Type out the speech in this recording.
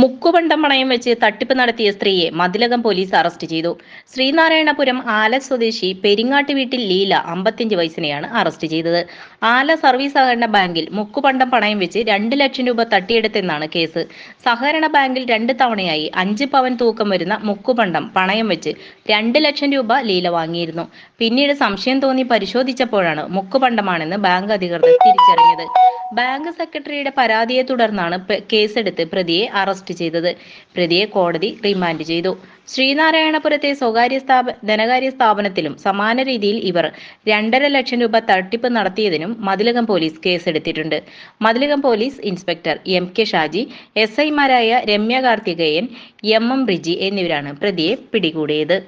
മുക്കുപണ്ടം പണയം വെച്ച് തട്ടിപ്പ് നടത്തിയ സ്ത്രീയെ മതിലകം പോലീസ് അറസ്റ്റ് ചെയ്തു. ശ്രീനാരായണപുരം ആല സ്വദേശി പെരിങ്ങാട്ട് വീട്ടിൽ ലീല അമ്പത്തിയഞ്ച് വയസ്സിനെയാണ് അറസ്റ്റ് ചെയ്തത്. ആല സർവീസ് സഹകരണ ബാങ്കിൽ മുക്കുപണ്ടം പണയം വെച്ച് രണ്ട് ലക്ഷം രൂപ തട്ടിയെടുത്തെന്നാണ് കേസ്. സഹകരണ ബാങ്കിൽ രണ്ട് തവണയായി അഞ്ച് പവൻ തൂക്കം വരുന്ന മുക്കുപണ്ടം പണയം വെച്ച് രണ്ട് ലക്ഷം രൂപ ലീല വാങ്ങിയിരുന്നു. പിന്നീട് സംശയം തോന്നി പരിശോധിച്ചപ്പോഴാണ് മുക്കുപണ്ടമാണെന്ന് ബാങ്ക് അധികൃതർ തിരിച്ചറിഞ്ഞത്. ബാങ്ക് സെക്രട്ടറിയുടെ പരാതിയെ തുടർന്നാണ് കേസെടുത്ത് പ്രതിയെ അറസ്റ്റ് ചെയ്തത്. പ്രതിയെ കോടതി റിമാൻഡ് ചെയ്തു. ശ്രീനാരായണപുരത്തെ സ്വകാര്യ സ്ഥാപ ധനകാര്യ സ്ഥാപനത്തിലും സമാന രീതിയിൽ ഇവർ രണ്ടര ലക്ഷം രൂപ തട്ടിപ്പ് നടത്തിയതിനും മതിലകം പോലീസ് കേസെടുത്തിട്ടുണ്ട്. Mathilakam police inspector M K Shaji S ഐമാരായ രമ്യ കാർത്തികേയൻ എം എം റിജി എന്നിവരാണ് പ്രതിയെ പിടികൂടിയത്.